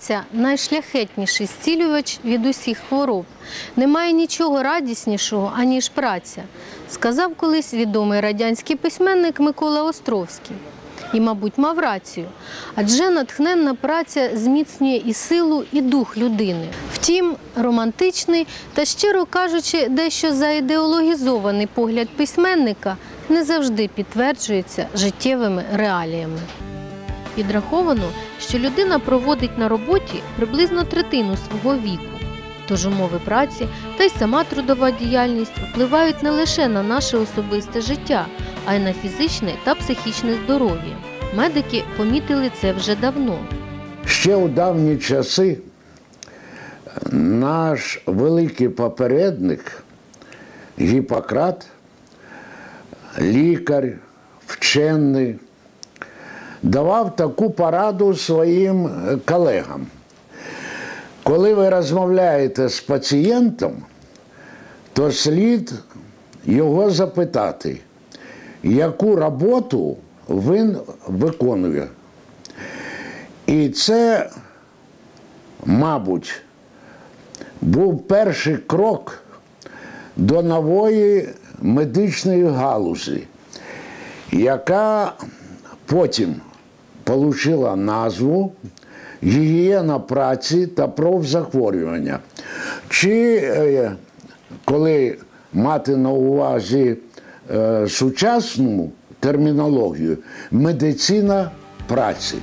Праця найшляхетніший зцілювач від усіх хвороб. Немає нічого радіснішого, аніж праця, сказав колись відомий радянський письменник Микола Островський. І, мабуть, мав рацію, адже натхненна праця зміцнює і силу, і дух людини. Втім, романтичний та, щиро кажучи, дещо заідеологізований погляд письменника не завжди підтверджується життєвими реаліями. Підраховано, що людина проводить на роботі приблизно третину свого віку. Тож умови праці та й сама трудова діяльність впливають не лише на наше особисте життя, а й на фізичне та психічне здоров'я. Медики помітили це вже давно. Ще у давні часи наш великий попередник Гіппократ, лікар, вчений, давав таку пораду своїм е, колегам. Коли ви розмовляєте з пацієнтом, то слід його запитати, яку роботу він виконує. І це, мабуть, був перший крок до нової медичної галузі, яка потім отримала назву гігієна праці та профзахворювання. Чи е, коли мати на увазі е, сучасну термінологію медицина праці.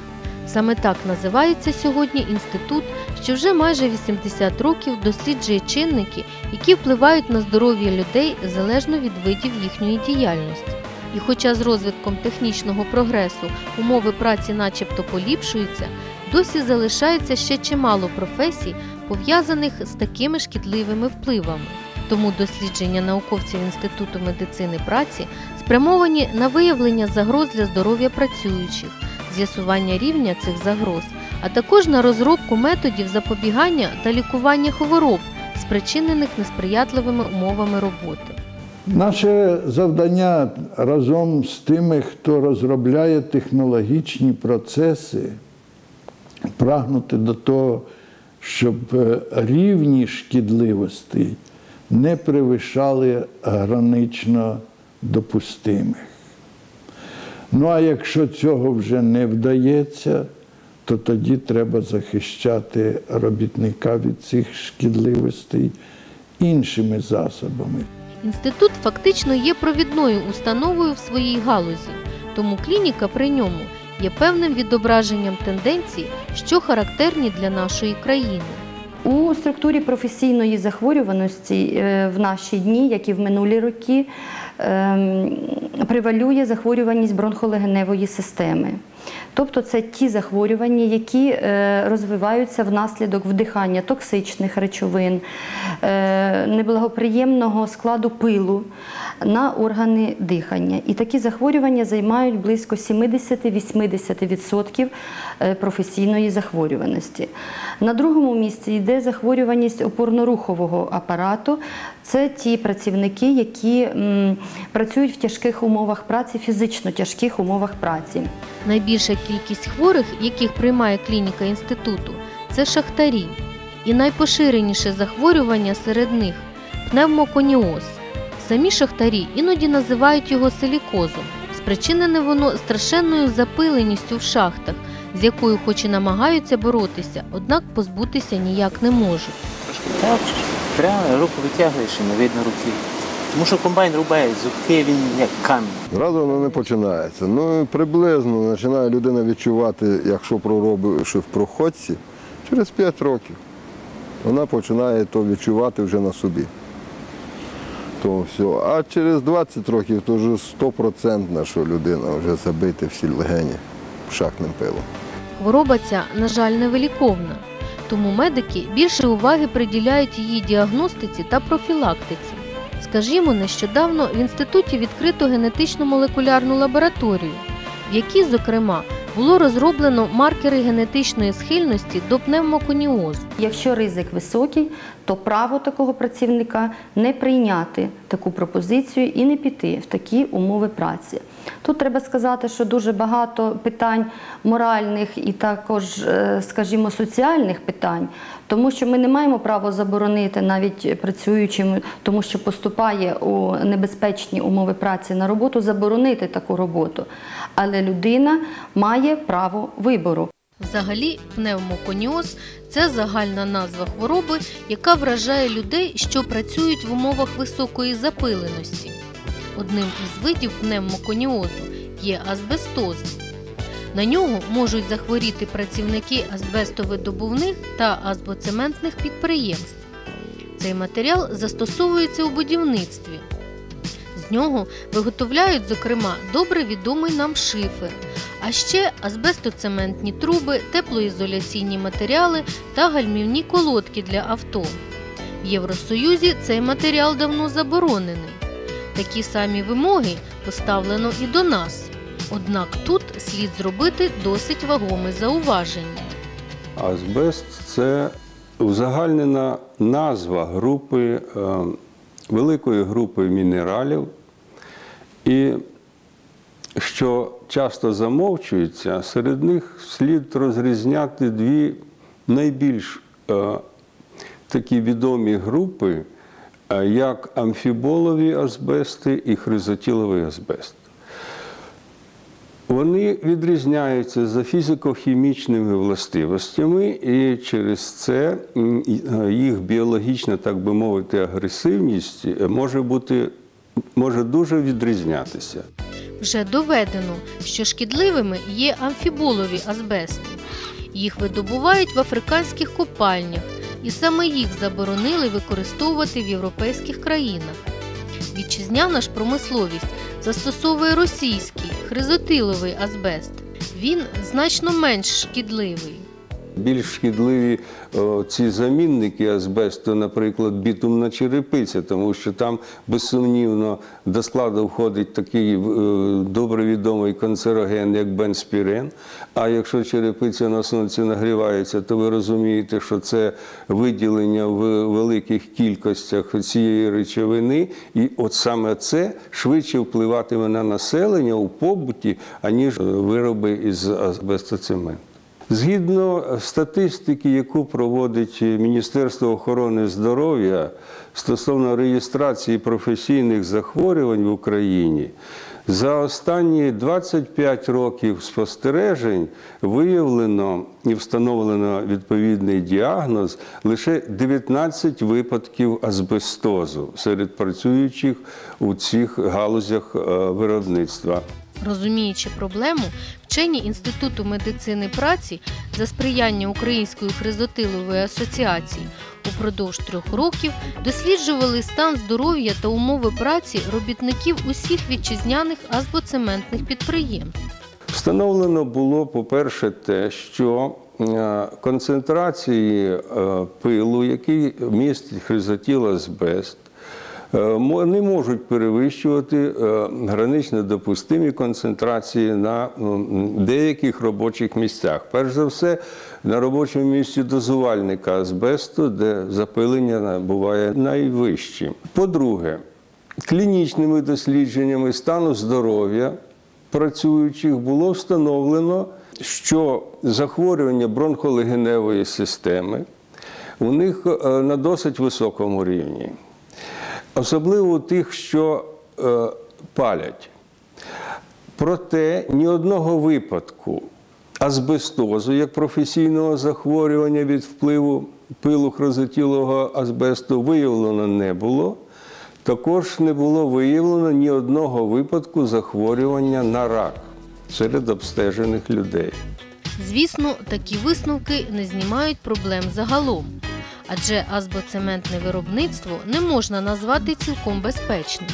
Саме так називається сьогодні інститут, що вже майже 80 років досліджує чинники, які впливають на здоров'я людей залежно від видів їхньої діяльності. І хоча з розвитком технічного прогресу умови праці начебто поліпшуються, досі залишається ще чимало професій, пов'язаних з такими шкідливими впливами. Тому дослідження науковців Інституту медицини праці спрямовані на виявлення загроз для здоров'я працюючих, з'ясування рівня цих загроз, а також на розробку методів запобігання та лікування хвороб, спричинених несприятливими умовами роботи. Наше завдання разом з тими, хто розробляє технологічні процеси, прагнути до того, щоб е, рівні шкідливості не перевищали гранично допустимих. Ну а якщо цього вже не вдається, то тоді треба захищати робітника від цих шкідливостей іншими засобами. Інститут фактично є провідною установою в своїй галузі, тому клініка при ньому є певним відображенням тенденцій, що характерні для нашої країни. У структурі професійної захворюваності е, в наші дні, як і в минулі роки, превалює захворюваність бронхолегеневої системи. Тобто це ті захворювання, які е, розвиваються внаслідок вдихання токсичних речовин, е, неблагоприємного складу пилу на органи дихання. І такі захворювання займають близько 70-80% е, професійної захворюваності. На другому місці йде захворюваність опорно-рухового апарату. Це ті працівники, які працюють в тяжких умовах праці, фізично тяжких умовах праці. Найбільша кількість хворих, яких приймає клініка інституту, це шахтарі. І найпоширеніше захворювання серед них пневмоконіоз. Самі шахтарі іноді називають його силікозом. Спричинене воно страшенною запиленістю в шахтах, з якою хоч і намагаються боротися, однак позбутися ніяк не можуть. Так, прямо руку витягуєш і не видно руки. Тому що комбайн рубає зубки, він як камінь. Зразу воно не починається. Ну, приблизно починає людина відчувати, якщо проробивши в проходці, через 5 років. Вона починає то відчувати вже на собі. То все. А через 20 років то вже стопроцентно, що людина вже забита всі легені шахтним пилом. Хвороба ця, на жаль, невиліковна. Тому медики більше уваги приділяють її діагностиці та профілактиці. Скажімо, нещодавно в інституті відкрито генетично-молекулярну лабораторію, в якій, зокрема, було розроблено маркери генетичної схильності до пневмоконіозу. Якщо ризик високий, то право такого працівника не прийняти таку пропозицію і не піти в такі умови праці. Тут треба сказати, що дуже багато питань моральних і також, е, скажімо, соціальних питань, тому що ми не маємо права заборонити навіть працюючим, тому що поступає у небезпечні умови праці на роботу, заборонити таку роботу. Але людина має право вибору. Взагалі, пневмоконіоз це загальна назва хвороби, яка вражає людей, що працюють в умовах високої запиленості. Одним із видів пневмоконіозу є азбестоз. На нього можуть захворіти працівники азбестовидобувних та азбоцементних підприємств. Цей матеріал застосовується у будівництві. З нього виготовляють, зокрема, добре відомий нам шифер, а ще азбестоцементні труби, теплоізоляційні матеріали та гальмівні колодки для авто. В Євросоюзі цей матеріал давно заборонений. Такі самі вимоги поставлено і до нас. Однак тут слід зробити досить вагоме зауваження. Азбест це узагальнена назва групи, е, великої групи мінералів, і що часто замовчується, серед них слід розрізняти дві найбільш е, такі відомі групи, е, як амфіболові азбести і хризотіловий азбест. Вони відрізняються за фізико-хімічними властивостями, і через це е, їх біологічна, так би мовити, агресивність е, може бути може дуже відрізнятися. Вже доведено, що шкідливими є амфіболові азбести. Їх видобувають в африканських копальнях, і саме їх заборонили використовувати в європейських країнах. Вітчизняна ж промисловість застосовує російський хризотиловий азбест. Він значно менш шкідливий. Більш шкідливі о, ці замінники азбесту, наприклад, бітумна черепиця, тому що там безсумнівно до складу входить такий е, добре відомий канцероген, як бенспірен. А якщо черепиця на сонці нагрівається, то ви розумієте, що це виділення в великих кількостях цієї речовини, і от саме це швидше впливатиме на населення у побуті, аніж е, вироби із азбестоцементу. Згідно статистики, яку проводить Міністерство охорони здоров'я стосовно реєстрації професійних захворювань в Україні, за останні 25 років спостережень виявлено і встановлено відповідний діагноз лише 19 випадків азбестозу серед працюючих у цих галузях е, виробництва. Розуміючи проблему, вчені Інституту медицини праці за сприяння Української хризотилової асоціації упродовж трьох років досліджували стан здоров'я та умови праці робітників усіх вітчизняних азбоцементних підприємств. Встановлено було, по-перше, те, що е, концентрації е, пилу, який містить хризотіл азбест, не можуть перевищувати е, гранично допустимі концентрації на деяких робочих місцях. Перш за все, на робочому місці дозувальника азбесту, де запилення буває найвищим. По-друге, клінічними дослідженнями стану здоров'я працюючих було встановлено, що захворювання бронхолегеневої системи у них е, на досить високому рівні, особливо тих, що е, палять. Проте ні одного випадку азбестозу як професійного захворювання від впливу пилу хрозотілого азбесту виявлено не було. Також не було виявлено ні одного випадку захворювання на рак серед обстежених людей. Звісно, такі висновки не знімають проблем загалом, адже азбоцементне виробництво не можна назвати цілком безпечним.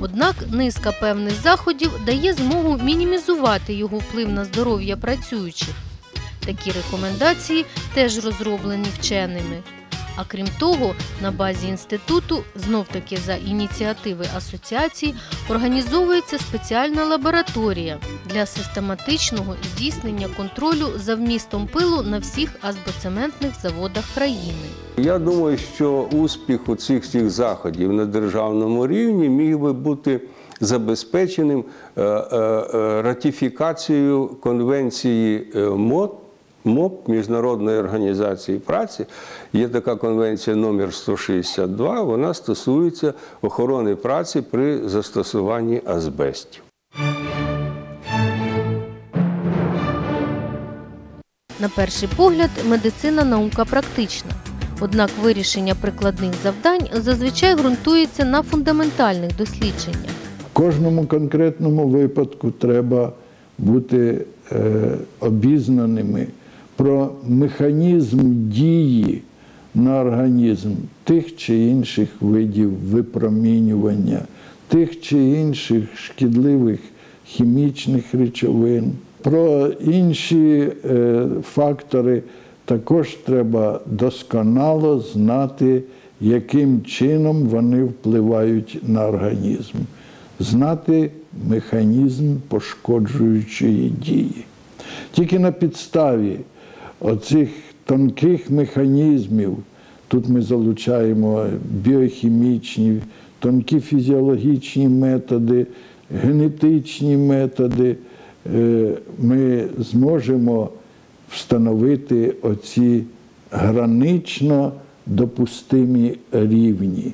Однак низка певних заходів дає змогу мінімізувати його вплив на здоров'я працюючих. Такі рекомендації теж розроблені вченими. А крім того, на базі інституту, знов-таки за ініціативи асоціації, організовується спеціальна лабораторія для систематичного здійснення контролю за вмістом пилу на всіх азбоцементних заводах країни. Я думаю, що успіх у цих всіх заходів на державному рівні міг би бути забезпеченим е, е, е, ратифікацією конвенції МОД. МОП Міжнародної організації праці є така конвенція номер 162, Вона стосується охорони праці при застосуванні азбестів. На перший погляд, медицина наука практична. Однак вирішення прикладних завдань зазвичай ґрунтується на фундаментальних дослідженнях. В кожному конкретному випадку треба бути е, обізнаними про механізм дії на організм тих чи інших видів випромінювання, тих чи інших шкідливих хімічних речовин. Про інші е, фактори також треба досконало знати, яким чином вони впливають на організм, знати механізм пошкоджуючої дії. Тільки на підставі оцих тонких механізмів, тут ми залучаємо біохімічні, тонкі фізіологічні методи, генетичні методи, е, ми зможемо встановити оці гранично допустимі рівні.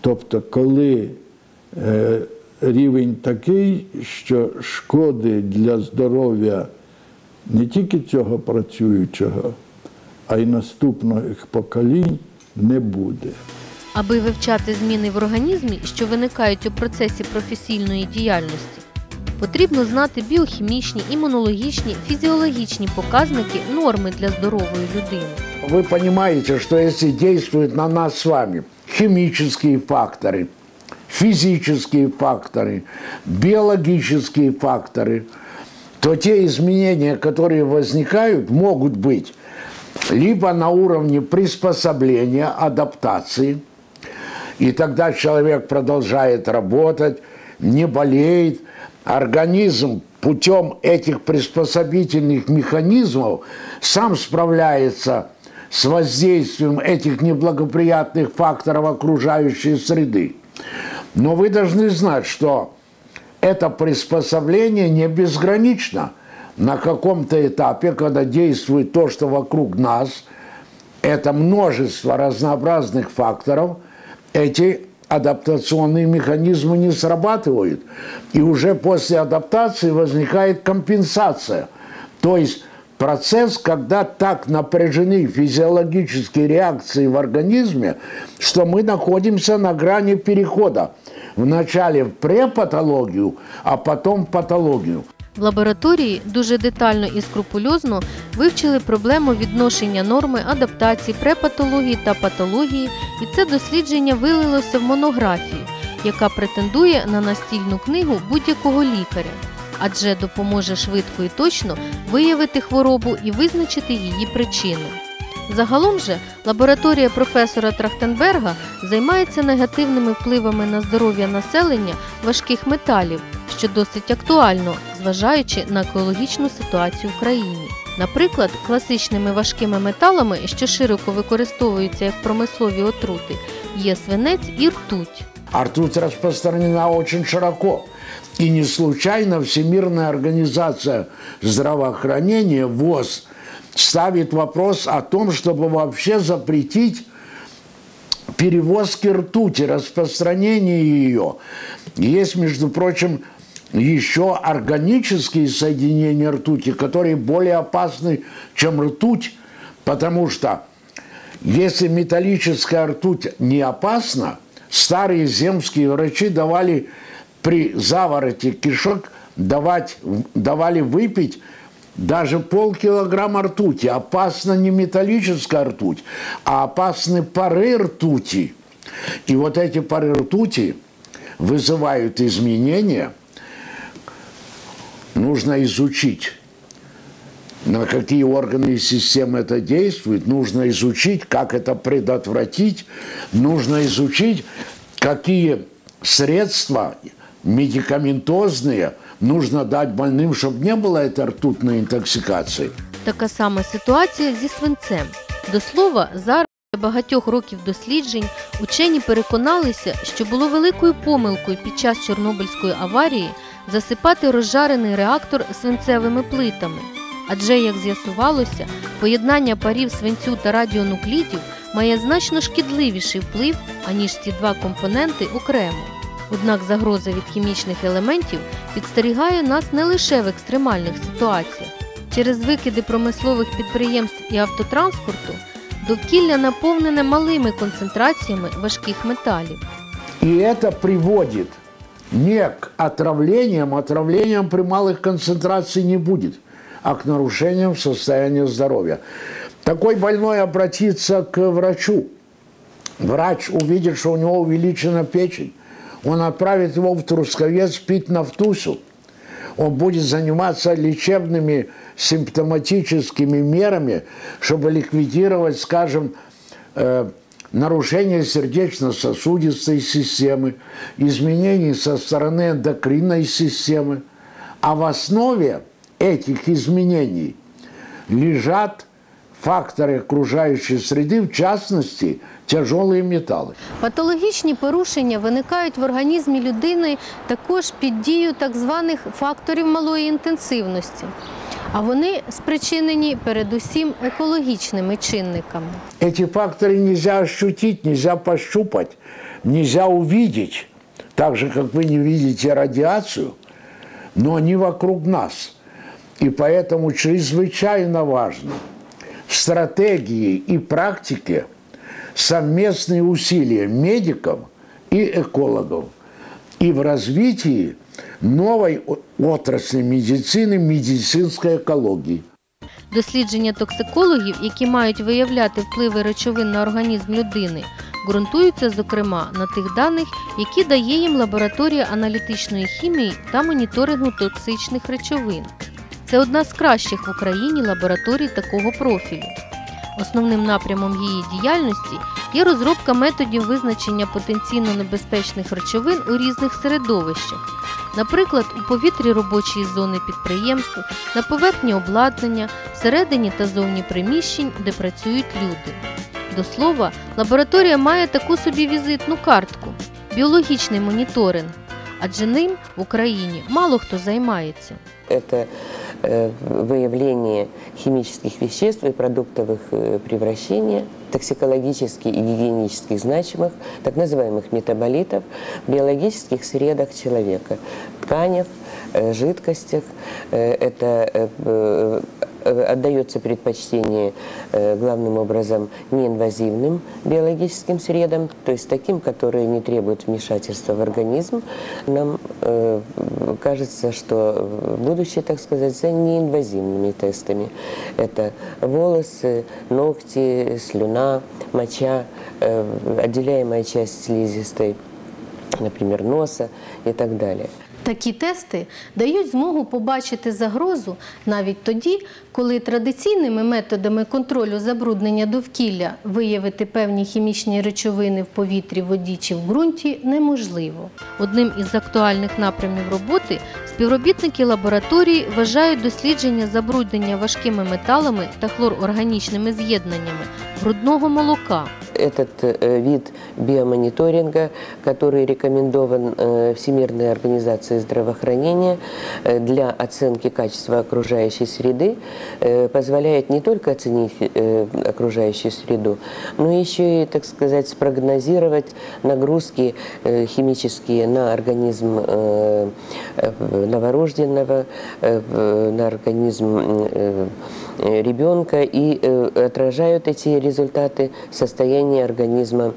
Тобто, коли е, рівень такий, що шкоди для здоров'я не тільки цього працюючого, а й наступних поколінь не буде. Аби вивчати зміни в організмі, що виникають у процесі професійної діяльності, потрібно знати біохімічні, імунологічні, фізіологічні показники норми для здорової людини. Вы понимаете, что если действуют на нас с вами химические факторы, физические факторы, биологические факторы, то те изменения, которые возникают, могут быть либо на уровне приспособления, адаптации, и тогда человек продолжает работать, не болеет, организм путем этих приспособительных механизмов сам справляется с воздействием этих неблагоприятных факторов окружающей среды. Но вы должны знать, что это приспособление не безгранично. На каком-то этапе, когда действует то, что вокруг нас, это множество разнообразных факторов, эти адаптационные механизмы не срабатывают. И уже после адаптации возникает компенсация. То есть процесс, когда так напряжены физиологические реакции в организме, что мы находимся на грани перехода. Вначале в препатологию, а потом в патологию. В лабораторії дуже детально і скрупульозно вивчили проблему відношення норми адаптації, препатології та патології, і це дослідження вилилося в монографію, яка претендує на настільну книгу будь-якого лікаря, адже допоможе швидко і точно виявити хворобу і визначити її причину. Загалом же лабораторія професора Трахтенберга займається негативними впливами на здоров'я населення важких металів, що досить актуально, зважаючи на екологічну ситуацію в країні. Наприклад, класичними важкими металами, що широко використовуються як промислові отрути, є свинець і ртуть. А ртуть распространена очень широко. И не случайно Всемирная организация здравоохранения, ВОЗ, ставит вопрос о том, чтобы вообще запретить перевозки ртути, распространение ее. Есть, между прочим, еще органические соединения ртути, которые более опасны, чем ртуть, потому что если металлическая ртуть не опасна, старые земские врачи давали при завороте кишок давать, давали выпить даже полкилограмма ртути. Опасна не металлическая ртуть, а опасны пары ртути. И вот эти пары ртути вызывают изменения. Нужно изучить на какие органы и системы это действует, нужно изучить, как это предотвратить, нужно изучить, какие средства медикаментозные нужно дать больным, чтобы не было этой ртутной интоксикации. Така сама ситуація зі свинцем. До слова, зараз після багатьох років досліджень учені переконалися, що було великою помилкою під час Чорнобильської аварії засипати розжарений реактор свинцевими плитами. Адже, як з'ясувалося, поєднання парів свинцю та радіонуклідів має значно шкідливіший вплив, аніж ці два компоненти окремо. Однак загроза від хімічних елементів підстерігає нас не лише в екстремальних ситуаціях. Через викиди промислових підприємств і автотранспорту довкілля наповнене малими концентраціями важких металів. И это приводит не к отравлениям, отравлением при малых концентрациях не будет, а к нарушениям состояния здоровья. Такой больной обратится к врачу. Врач увидит, что у него увеличена печень. Он отправит его в Трусковец пить нафтусу. Он будет заниматься лечебными симптоматическими мерами, чтобы ликвидировать, скажем, э, нарушение сердечно-сосудистой системы, изменений со стороны эндокринной системы. А в основе этих изменений лежат факторы окружающей среды, в частности, тяжелые металлы. Патологічні порушення виникають в організмі людини також під дією так званих факторів малої інтенсивності. А вони спричинені передусім екологічними чинниками. Эти факторы нельзя ощутить, нельзя пощупать, нельзя увидеть, так же, как вы не видите радиацию, но они вокруг нас. И поэтому чрезвычайно важно в стратегии и практике совместные усилия медиков и экологов и в развитии новой о- отрасли медицины, медицинской экологии. Дослідження токсикологів, які мають виявляти впливи речовин на організм людини, ґрунтуються, зокрема, на тих даних, які дає їм лабораторія аналітичної хімії та моніторингу токсичних речовин. Це одна з кращих в Україні лабораторій такого профілю. Основним напрямом її діяльності є розробка методів визначення потенційно небезпечних речовин у різних середовищах, наприклад, у повітрі робочої зони підприємств, на поверхні обладнання, всередині та зовні приміщень, де працюють люди. До слова, лабораторія має таку собі візитну картку біологічний моніторинг, адже ним в Україні мало хто займається. Это выявление химических веществ и продуктовых э, превращения, токсикологически и гигиенически значимых, так называемых метаболитов в биологических средах человека, тканях, э, жидкостях. Э, Это э, э, отдается предпочтение э, главным образом неинвазивным биологическим средам, то есть таким, которые не требуют вмешательства в организм. Нам э, кажется, что будущее, так сказать, за неинвазивными тестами. Это волосы, ногти, слюна, моча, э, отделяемая часть слизистой, например, носа и так далее. Такі тести дають змогу побачити загрозу навіть тоді, коли традиційними методами контролю забруднення довкілля виявити певні хімічні речовини в повітрі, воді чи в ґрунті неможливо. Одним із актуальних напрямів роботи співробітники лабораторії вважають дослідження забруднення важкими металами та хлорорганічними з'єднаннями грудного молока. Этот э, вид биомониторинга, который рекомендован э, Всемирной организацией здравоохранения э, для оценки качества окружающей среды, позволяет не только оценить окружающую среду, но еще и, так сказать, спрогнозировать нагрузки химические на организм новорожденного, на организм ребенка и отражают эти результаты состояние организма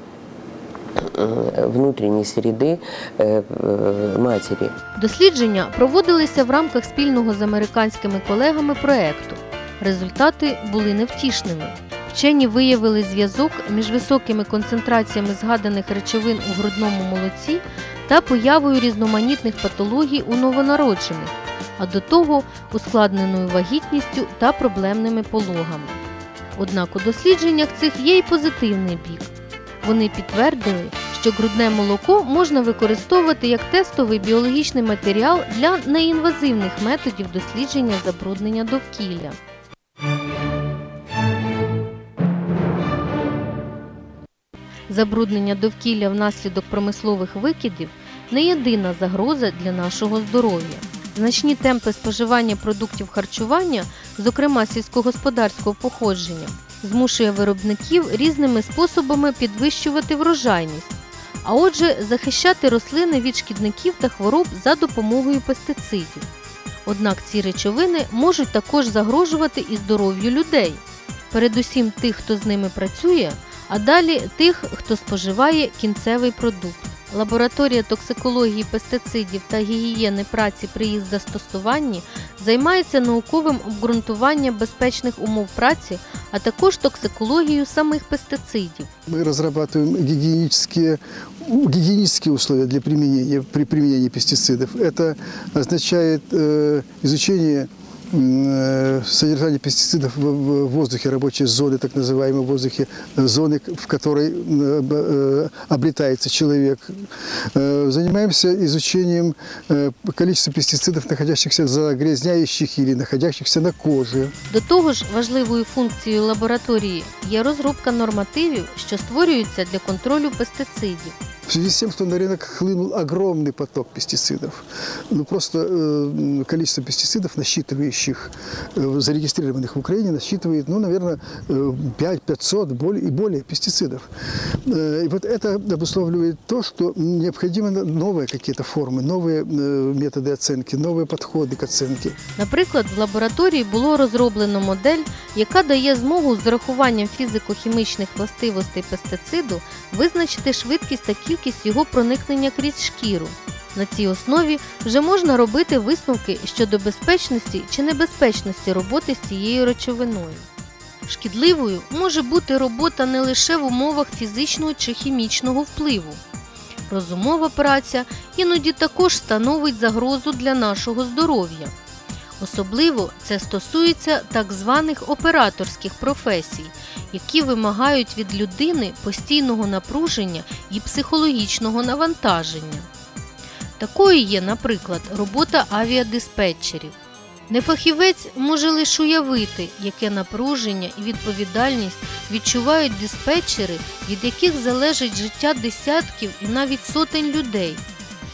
э, внутренней среды э, э, матери. Дослідження проводилися в рамках спільного з американськими колегами проекту. Результати були невтішними. Вчені виявили зв'язок між високими концентраціями згаданих речовин у грудному молоці та появою різноманітних патологій у новонароджених, а до того ускладненою вагітністю та проблемними пологами. Однак у дослідженнях цих є й позитивний бік. Вони підтвердили, що грудне молоко можна використовувати як тестовий біологічний матеріал для неінвазивних методів дослідження забруднення довкілля. Забруднення довкілля внаслідок промислових викидів не єдина загроза для нашого здоров'я. Значні темпи споживання продуктів харчування, зокрема сільськогосподарського походження, змушує виробників різними способами підвищувати врожайність, а отже, захищати рослини від шкідників та хвороб за допомогою пестицидів. Однак ці речовини можуть також загрожувати і здоров'ю людей, передусім тих, хто з ними працює, а далі тих, хто споживає кінцевий продукт. Лабораторія токсикології пестицидів та гігієни праці при їх застосуванні займається науковим обґрунтуванням безпечних умов праці, а також токсикологією самих пестицидів. Мы разрабатываем гигиенические, гигиенические условия для применения, при применении пестицидов. Это означает э, изучение м, э, содержания пестицидов в, в воздухе, рабочей зоны, так называемой воздухе, э, зоны, в которой э, б- э, обретается человек. Э, Занимаемся изучением э, количества пестицидов, находящихся загрязняющих или находящихся на коже. До того ж, важливою функцією лабораторії є розробка нормативів, що створюються для контролю пестицидів. В связи с тем, что на рынок хлынул огромный поток пестицидов, ну просто э, количество пестицидов, насчитывающих, э, зарегистрированных в Украине, насчитывает, ну, наверное, 5-500 более, и более пестицидов. Э, и вот это обусловливает то, что необходимы новые какие-то формы, новые э, методы оценки, новые подходы к оценке. Наприклад, в лабораторії було розроблено модель, яка дає змогу з урахуванням фізико-хімічних властивостей пестициду визначити швидкість та кількість його проникнення крізь шкіру. На цій основі вже можна робити висновки щодо безпечності чи небезпечності роботи з цією речовиною. Шкідливою може бути робота не лише в умовах фізичного чи хімічного впливу. Розумова праця іноді також становить загрозу для нашого здоров'я. Особливо це стосується так званих операторських професій, які вимагають від людини постійного напруження і психологічного навантаження. Такою є, наприклад, робота авіадиспетчерів. Нефахівець може лише уявити, яке напруження і відповідальність відчувають диспетчери, від яких залежить життя десятків і навіть сотень людей.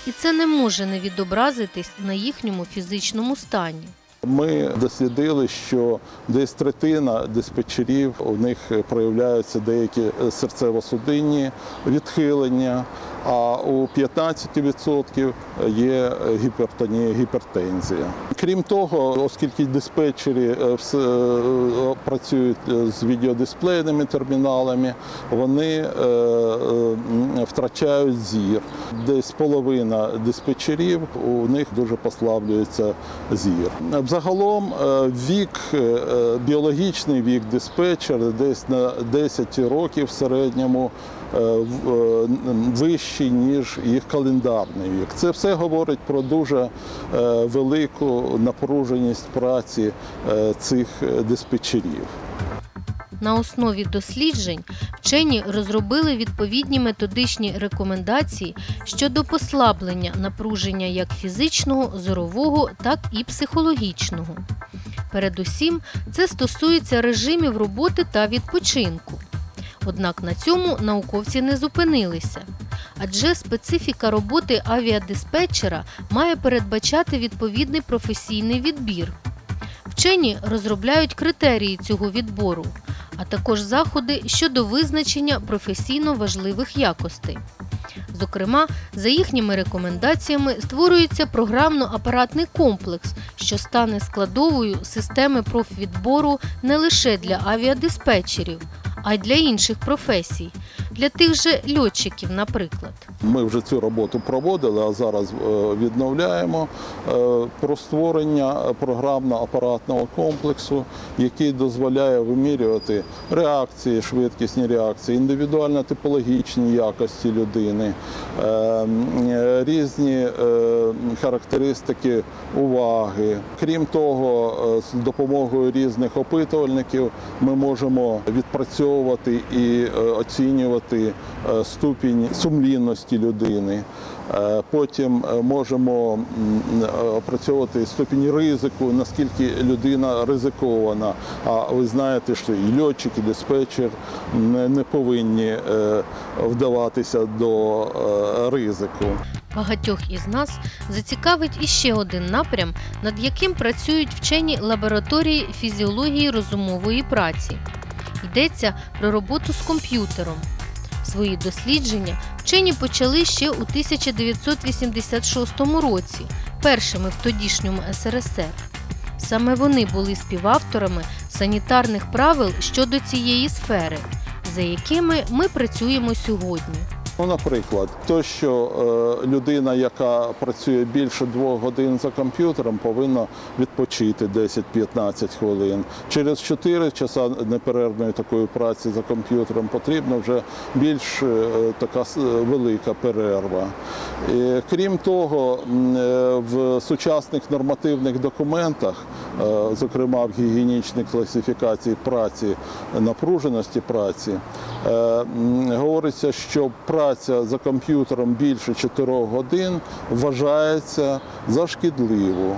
І це не може не відобразитись на їхньому фізичному стані. Ми дослідили, що десь третина диспетчерів у них проявляються деякі серцево-судинні відхилення, а у 15% є гіпертонія, гіпертензія. Крім того, оскільки диспетчери е, е, працюють з відеодисплейними терміналами, вони е, е, втрачають зір. Десь половина диспетчерів у них дуже послаблюється зір. Загалом е, вік, е, біологічний вік диспетчера десь на 10 років в середньому е, е, вищий, ніж їх календарний вік. Це все говорить про дуже е, велику напруженість праці е, цих е, диспетчерів. На основі досліджень вчені розробили відповідні методичні рекомендації щодо послаблення напруження як фізичного, зорового, так і психологічного. Передусім, це стосується режимів роботи та відпочинку. Однак на цьому науковці не зупинилися. Адже специфіка роботи авіадиспетчера має передбачати відповідний професійний відбір. Вчені розробляють критерії цього відбору, а також заходи щодо визначення професійно важливих якостей. Зокрема, за їхніми рекомендаціями створюється програмно-апаратний комплекс, що стане складовою системи профвідбору не лише для авіадиспетчерів, а й для інших професій. Для тих же льотчиків, наприклад. Ми вже цю роботу проводили, а зараз е, відновляємо е, про створення програмно-апаратного комплексу, який дозволяє вимірювати реакції, швидкісні реакції, індивідуально-типологічні якості людини, е, різні характеристики уваги. Крім того, з допомогою різних опитувальників ми можемо відпрацьовувати і оцінювати е, ступінь сумлінності людини. Е, Потім е, можемо опрацьовувати ступінь ризику, наскільки людина ризикована. А ви знаєте, що і льотчик, і диспетчер не, повинні вдаватися до ризику. Багатьох із нас зацікавить іще один напрям, над яким працюють вчені лабораторії фізіології розумової праці. Йдеться про роботу з комп'ютером. Свої дослідження вчені почали ще у 1986 році, першими в тодішньому СРСР. Саме вони були співавторами санітарних правил щодо цієї сфери, за якими ми працюємо сьогодні. Ну, наприклад, то, що е, людина, яка працює більше двох годин за комп'ютером, повинна відпочити 10-15 хвилин. Через 4 часа неперервної такої праці за комп'ютером потрібна вже більш е, така велика перерва. Крім того, е, в сучасних нормативних документах, е, зокрема в гігієнічній класифікації праці, напруженості праці, е, говориться, що праця за комп'ютером більше 4 годин вважається за шкідливу.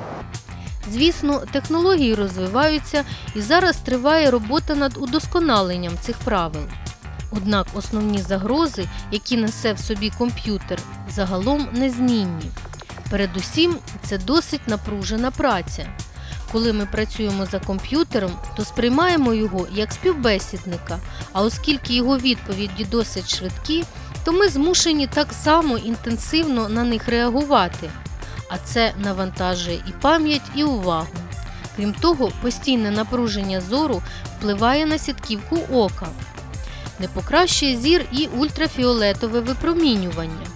Звісно, технології розвиваються і зараз триває робота над удосконаленням цих правил. Однак основні загрози, які несе в собі комп'ютер, загалом незмінні. Передусім, це досить напружена праця. Коли ми працюємо за комп'ютером, то сприймаємо його як співбесідника, а оскільки його відповіді досить швидкі, то ми змушені так само інтенсивно на них реагувати а це навантажує і пам'ять, і увагу. Крім того, постійне напруження зору впливає на сітківку ока. Не покращує зір і ультрафіолетове випромінювання.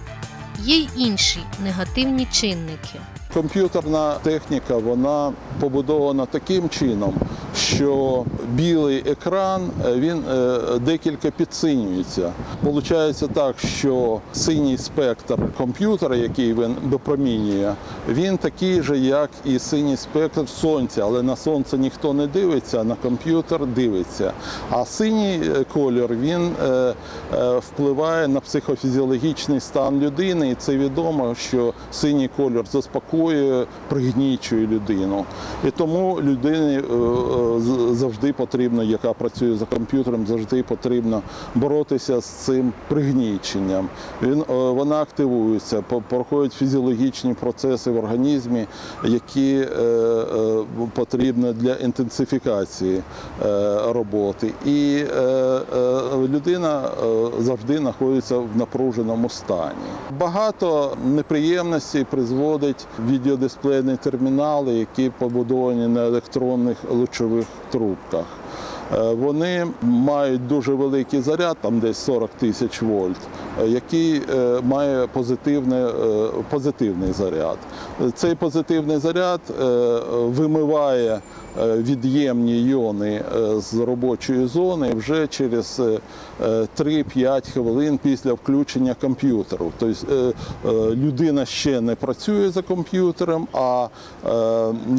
Є й інші негативні чинники. Комп'ютерна техніка вона побудована таким чином, що білий екран е, він е, декілька підсинюється. Получається так, що синій спектр комп'ютера, який він випромінює, він такий же, як і синій спектр сонця, але на сонце ніхто не дивиться, а на комп'ютер дивиться. А синій е, кольор він впливає на психофізіологічний стан людини, і це відомо, що синій кольор заспокоює, пригнічує людину. І тому людині е, е, завжди потрібно, яка працює за комп'ютером, завжди потрібно боротися з цим пригніченням. Він, е, вона активується, проходять фізіологічні процеси в організмі, які потрібні для інтенсифікації роботи. І людина завжди знаходиться в напруженому стані. Багато неприємностей призводить відеодисплейні термінали, які побудовані на електронних лучових трубках. Е, Вони мають дуже великий заряд, там десь 40 тисяч вольт, е, який е, має позитивний, позитивний заряд. Цей позитивний заряд вимиває від'ємні іони е, з робочої зони вже через е, е, 3-5 хвилин після включення комп'ютеру. Тобто е, е, людина ще не працює за комп'ютером, а е,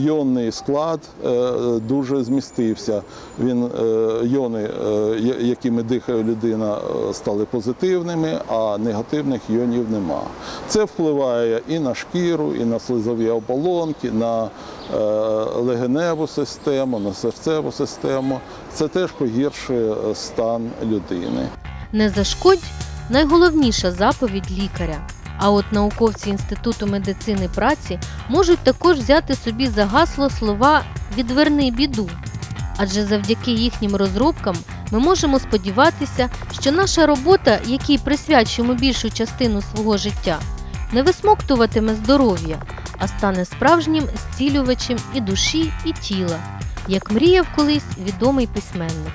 іонний склад е, дуже змістився. Він е, іони, е, якими дихає людина, е, стали позитивними, а негативних іонів нема. Це впливає і на шкіру, і на слизові оболонки, на е, легеневу систему, на серцеву систему. Це теж погіршує е, стан людини. Не зашкодь найголовніша заповідь лікаря. А от науковці Інституту медицини праці можуть також взяти собі за гасло слова Відверни біду. Адже завдяки їхнім розробкам ми можемо сподіватися, що наша робота, якій присвячуємо більшу частину свого життя, не висмоктуватиме здоров'я, а стане справжнім зцілювачем і душі, і тіла, як мріяв колись відомий письменник.